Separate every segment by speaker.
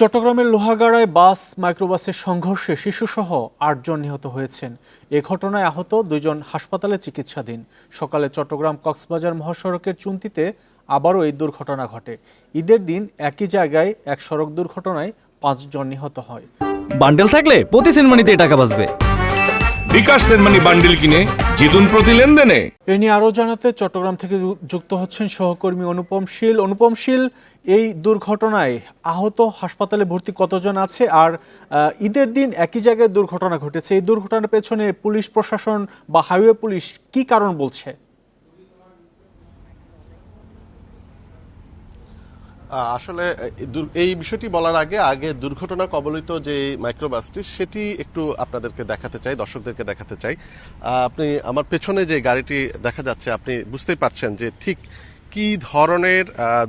Speaker 1: চট্টগ্রামের লোহাগাড়ায় বাস মাইক্রোবাসের সংঘর্ষে শিশুসহ আটজন নিহত হয়েছেন। এ ঘটনায় আহত দুজন হাসপাতালে চিকিৎসাধীন। সকালে চট্টগ্রাম কক্সবাজার মহাসড়কের চুন্তিতে আবারও এই দুর্ঘটনা ঘটে। ঈদের দিন একই জায়গায় এক সড়ক দুর্ঘটনায় পাঁচজন নিহত হয়।
Speaker 2: বান্ডেল থাকলে প্রতি সিনেমানিতে টাকা বাঁচবে।
Speaker 3: বিকাশ সেনমানি বান্ডিল কিনে জিতুন প্রতি লেনদেনে।
Speaker 1: এ নিয়ে আরও জানাতে চট্টগ্রাম থেকে যুক্ত হচ্ছেন সহকর্মী অনুপম শীল। অনুপম শীল, এই দুর্ঘটনায় আহত হাসপাতালে ভর্তি কতজন আছে? আর ঈদের দিন একই জায়গায় দুর্ঘটনা ঘটেছে। এই দুর্ঘটনার পেছনে পুলিশ প্রশাসন বা হাইওয়ে পুলিশ কি কারণ বলছে?
Speaker 4: আসলে এই বিষয়টি বলার আগে আগে দুর্ঘটনা কবলিত যে মাইক্রোবাসটি, সেটি একটু আপনাদেরকে দেখাতে চাই, দর্শকদেরকে দেখাতে চাই। আপনি, আমার পেছনে যে গাড়িটি দেখা যাচ্ছে, আপনি বুঝতেই পারছেন যে ঠিক কি ধরনের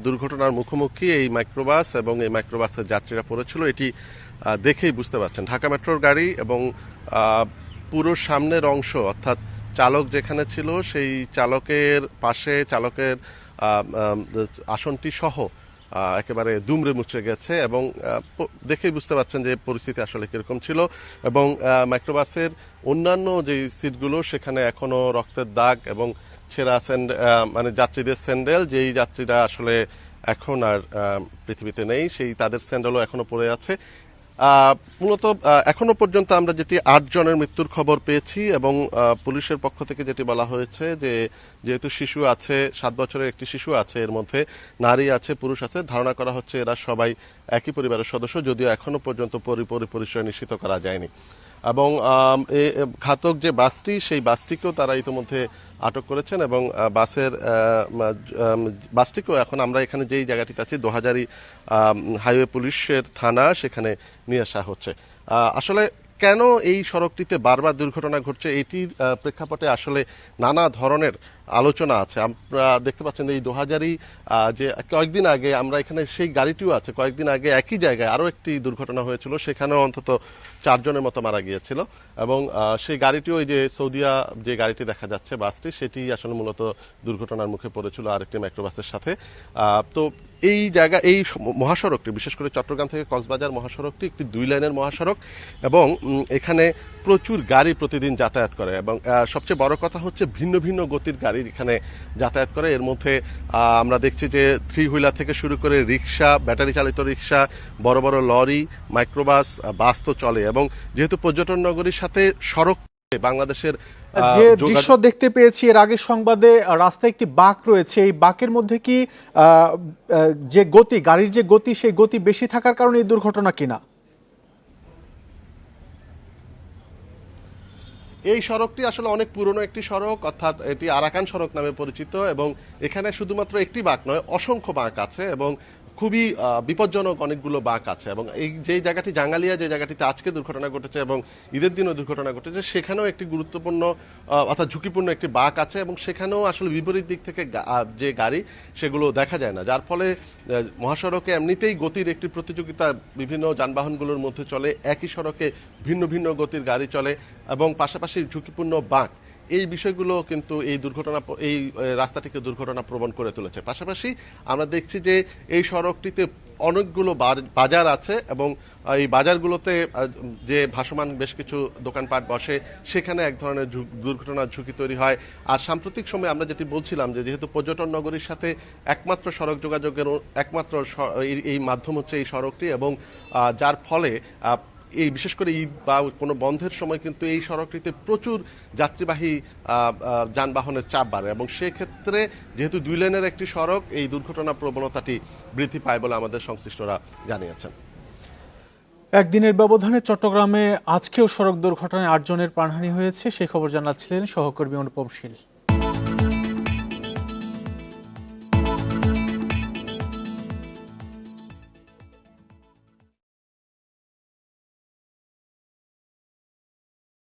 Speaker 4: দুর্ঘটনার মুখোমুখি এই মাইক্রোবাস এবং এই মাইক্রোবাসের যাত্রীরা পড়েছিল, এটি দেখেই বুঝতে পারছেন। ঢাকা মেট্রোর গাড়ি এবং পুরো সামনের অংশ, অর্থাৎ চালক যেখানে ছিল, সেই চালকের পাশে, চালকের আসনটি সহ একেবারে দুমড়ে মুচড়ে গেছে এবং দেখেই বুঝতে পারছেন যে পরিস্থিতি আসলে কীরকম ছিল এবং মাইক্রোবাসের অন্যান্য যে সিটগুলো সেখানে এখনও রক্তের দাগ এবং ছেঁড়া স্যান্ড মানে যাত্রীদের স্যান্ডেল, যেই যাত্রীরা আসলে এখন আর পৃথিবীতে নেই, সেই তাদের স্যান্ডেলও এখনও পড়ে আছে। মূলত এখনও পর্যন্ত আমরা যেটি আটজনের মৃত্যুর খবর পেয়েছি এবং পুলিশের পক্ষ থেকে যেটি বলা হয়েছে যে, যেহেতু শিশু আছে, সাত বছরের একটি শিশু আছে, এর মধ্যে নারী আছে, পুরুষ আছে, ধারণা করা হচ্ছে এরা সবাই একই পরিবারের সদস্য, যদিও এখনও পর্যন্ত পরিপরি পরিচয় নিশ্চিত করা যায়নি। এবং ঘাতক যে বাসটি, সেই বাসটিকেও তারা ইতিমধ্যে আটক করেছেন এবং বাসের বাসটিকেও এখন আমরা এখানে যেই জায়গাটিতে আছি, দোহাজারি হাইওয়ে পুলিশের থানা, সেখানে নিয়ে আসা হচ্ছে। আসলে কেন এই সড়কটিতে বারবার দুর্ঘটনা ঘটছে, এটির প্রেক্ষাপটে আসলে নানা ধরনের আলোচনা আছে। আপনারা দেখতে পাচ্ছেন এই দোহাজারি যে কয়েকদিন আগে আমরা এখানে সেই গাড়িটিও আছে। কয়েকদিন আগে একই জায়গায় আরও একটি দুর্ঘটনা হয়েছিল, সেখানেও অন্তত চারজনের মতো মারা গিয়েছিল এবং সেই গাড়িটিও ওই যে সৌদিয়া যে গাড়িটি দেখা যাচ্ছে, বাসটি, সেটি আসলে মূলত দুর্ঘটনার মুখে পড়েছিল আরেকটি মাইক্রোবাসের সাথে। তো এই জায়গা, এই মহাসড়কটি, বিশেষ করে চট্টগ্রাম থেকে কক্সবাজার মহাসড়কটি একটি দুই লাইনের মহাসড়ক এবং এখানে প্রচুর গাড়ি প্রতিদিন যাতায়াত করে এবং সবচেয়ে বড় কথা হচ্ছে ভিন্ন ভিন্ন গতির গাড়ি এখানে যাতায়াত করে। এর মধ্যে আমরা দেখছি যে থ্রি হুইলার থেকে শুরু করে রিক্সা ব্যাটারি চালিত রিক্সা বড় বড় লরি মাইক্রোবাস বাস তো চলে এবং যেহেতু পর্যটন নগরীর সাথে সড়ক বাংলাদেশের
Speaker 1: যে দৃশ্য দেখতে পেয়েছি এর আগের সংবাদে রাস্তায় একটি বাঁক রয়েছে। এই বাঁকের মধ্যে কি যে গতি গাড়ির যে গতি সেই গতি বেশি থাকার কারণে এই দুর্ঘটনা কিনা?
Speaker 4: এই সড়কটি আসলে অনেক পুরনো একটি সড়ক, অর্থাৎ এটি আরাকান সড়ক নামে পরিচিত এবং এখানে শুধুমাত্র একটি বাঁক নয়, অসংখ্য বাঁক আছে এবং খুবই বিপজ্জনক অনেকগুলো বাঁক আছে এবং এই যে জায়গাটি জাঙ্গালিয়া, যে জায়গাটিতে আজকে দুর্ঘটনা ঘটেছে এবং ঈদের দিনও দুর্ঘটনা ঘটেছে, সেখানেও একটি গুরুত্বপূর্ণ অর্থাৎ ঝুঁকিপূর্ণ একটি বাঁক আছে এবং সেখানেও আসলে বিপরীত দিক থেকে যে গাড়ি সেগুলো দেখা যায় না। যার ফলে মহাসড়কে এমনিতেই গতির একটি প্রতিযোগিতা বিভিন্ন যানবাহনগুলোর মধ্যে চলে, একই সড়কে ভিন্ন ভিন্ন গতির গাড়ি চলে এবং পাশাপাশি ঝুঁকিপূর্ণ বাঁক এই বিষয়গুলো কিন্তু এই দুর্ঘটনা এই রাস্তাটিকে দুর্ঘটনা প্রবণ করে তুলেছে। পাশাপাশি আমরা দেখছি যে এই সড়কটিতে অনেকগুলো বাজার আছে এবং এই বাজারগুলোতে যে ভাসমান বেশ কিছু দোকানপাট বসে, সেখানে এক ধরনের দুর্ঘটনার ঝুঁকি তৈরি হয়। আর সাম্প্রতিক সময়ে আমরা যেটি বলছিলাম যে, যেহেতু পর্যটন নগরীর সাথে একমাত্র সড়ক যোগাযোগের একমাত্র এই- মাধ্যম হচ্ছে এই সড়কটি এবং যার ফলে এই, বিশেষ করে ঈদ বা কোনো বন্ধের সময় কিন্তু এই সড়কটিতে প্রচুর যাত্রীবাহী যানবাহনের চাপ বাড়ে এবং সেক্ষেত্রে যেহেতু দুই লেনের একটি সড়ক, এই দুর্ঘটনা প্রবণতাটি বৃদ্ধি পায় বলে আমাদের সংশ্লিষ্টরা জানিয়েছেন।
Speaker 1: একদিনের ব্যবধানে চট্টগ্রামে আজকেও সড়ক দুর্ঘটনায় আটজনের প্রাণহানি হয়েছে। সেই খবর জানাচ্ছিলেন সহকর্মী অনুপম শীল।